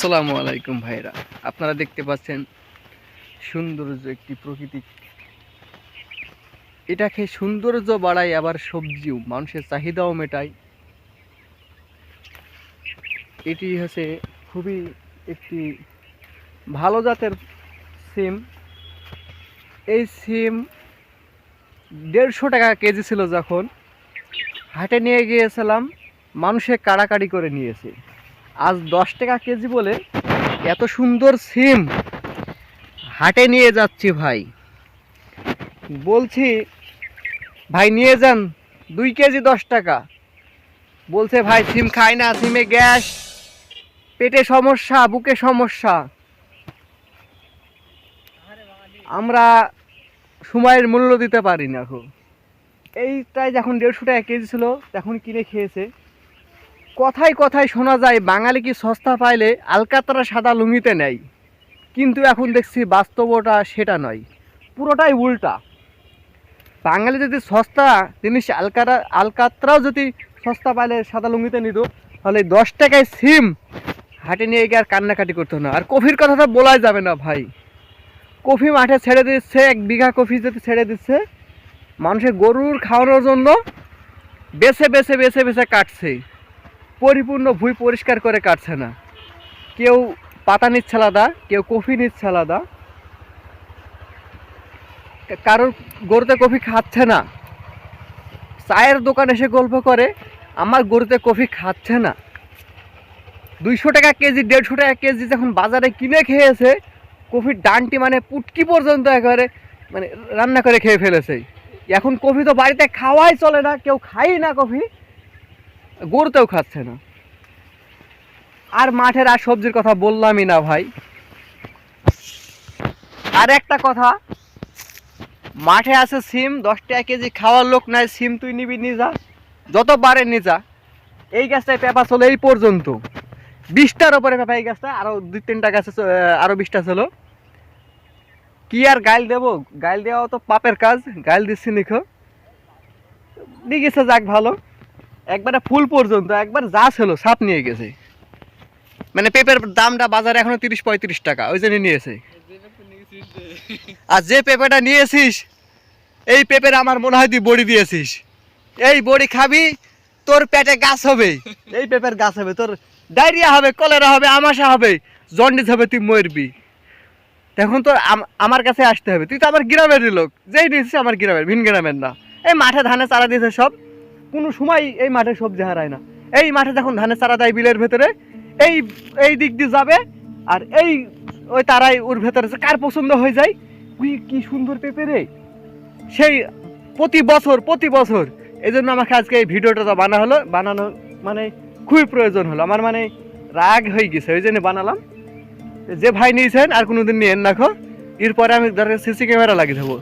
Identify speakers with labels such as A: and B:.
A: আসসালামু আলাইকুম ভাইরা। আপনারা দেখতে পাচ্ছেন সৌন্দর্য একটি প্রকৃতি। এটাকে সৌন্দর্য বাড়ায় আবার সবজিও, মানুষের চাহিদাও মেটায়। এটি হচ্ছে খুবই একটি ভালো জাতের সিম। এই সিম দেড়শো টাকা কেজি ছিল যখন। হাটে নিয়ে গিয়েছিলাম, মানুষে কাড়াকাড়ি করে নিয়েছে। আজ দশ টাকা কেজি বলে এত সুন্দর সিম হাটে নিয়ে যাচ্ছি ভাই। বলছি, ভাই নিয়ে যান, দুই কেজি দশ টাকা। বলছে, ভাই, সিম খাই না, সিমে গ্যাস, পেটে সমস্যা, বুকে সমস্যা। আমরা সময়ের মূল্য দিতে পারি না এখন এইটাই যখন দেড়শো টাকা কেজি ছিল, তখন কিনে খেয়েছে। কথায় কথায় শোনা যায়, বাঙালি কি সস্তা পাইলে আলকাতরা সাদা লুঙ্গিতে নেয়। কিন্তু এখন দেখছি বাস্তবটা সেটা নয়, পুরোটাই উল্টা। বাঙালি যদি সস্তা জিনিস আলকারা, আলকাতরাও যদি সস্তা পাইলে সাদা লুঙ্গিতে নিত, তাহলে দশ টাকায় সিম হাটে নিয়ে গিয়ে আর কান্নাকাটি করতো না। আর কফির কথাটা বলাই যাবে না ভাই। কফি মাঠে ছেড়ে দিচ্ছে, এক বিঘা কফি যদি ছেড়ে দিচ্ছে, মানুষের গরুর খাওয়ানোর জন্য বেছে বেছে বেছে বেছে কাটছে। পরিপূর্ণ ভুঁই পরিষ্কার করে কাটছে না। কেউ পাতা নিচ্ছে আলাদা, কেউ কফি নিচ্ছে আলাদা। কারোর গরুতে কফি খাচ্ছে না। চায়ের দোকান এসে গল্প করে, আমার গরুতে কফি খাচ্ছে না। দুইশো টাকা কেজি, দেড়শো টাকা কেজি যখন বাজারে কিনে খেয়েছে, কফির ডানটি মানে পুটকি পর্যন্ত একেবারে মানে রান্না করে খেয়ে ফেলেছে। এখন কফি তো বাড়িতে খাওয়াই চলে না, কেউ খাই না কফি। গরুতেও খাচ্ছে না। আর মাঠের আর সবজির কথা বললামই না ভাই। আর একটা কথা মাঠে আছে সিম দশ টাকা কেজি খাওয়ার লোক নাই সিম তুই নিবি নিজা যত বারে নিজা এই গাছটায় পেঁপা চলো এই পর্যন্ত। বিশটার ওপরে পেঁপা এই গাছটা আরও দুই তিনটা গাছে চ- আহ, আরও বিশটা ছিল। কি আর গাইল দেবো? গাইল দেওয়া তো পাপের কাজ গাইল দিচ্ছি নিখো। দিয়ে গেছে যাক ভালো। একবারে ফুল পর্যন্ত, একবার যা ছিল সাপ নিয়ে গেছে। মানে পেঁপের দামটা বাজারে এখনও তিরিশ পঁয়ত্রিশ টাকা, ওই জন্য নিয়েছে। আর যে পেঁপেটা নিয়েছিস, এই পেঁপের আমার মনে হয় তুই বড়ি দিয়েছিস। এই বড়ি খাবি, তোর পেটে গাছ হবে। এই পেঁপের গাছ হবে, তোর ডায়রিয়া হবে, কলেরা হবে, আমাশা হবে, জন্ডিস হবে, তুই মরবি। তখন তোর আমার কাছে আসতে হবে। তুই তো আমার গ্রামের লোক, যেই নিয়েছিস আমার গ্রামের, ভিন গ্রামের না। এই মাঠে ধানে চারা দিয়েছে সব। কোনো সময় এই মাঠে সবজি হারায় না। এই মাঠে যখন ধানের চারা দেয় বিলের ভেতরে, এই এই দিক দিয়ে যাবে, আর এই, ওই তারাই ওর ভেতরে কার পছন্দ হয়ে যায়, উই, কি সুন্দর পেঁপে রে। সেই প্রতি বছর প্রতি বছর এই জন্য আমাকে আজকে এই ভিডিওটা বানা হলো, বানানো মানে খুবই প্রয়োজন হলো। আমার মানে রাগ হয়ে গেছে, ওই জন্য বানালাম। যে ভাই নিয়েছেন আর কোনোদিন নিয়েন নাখো এরপরে আমি ধরে সিসি ক্যামেরা লাগিয়ে দেবো।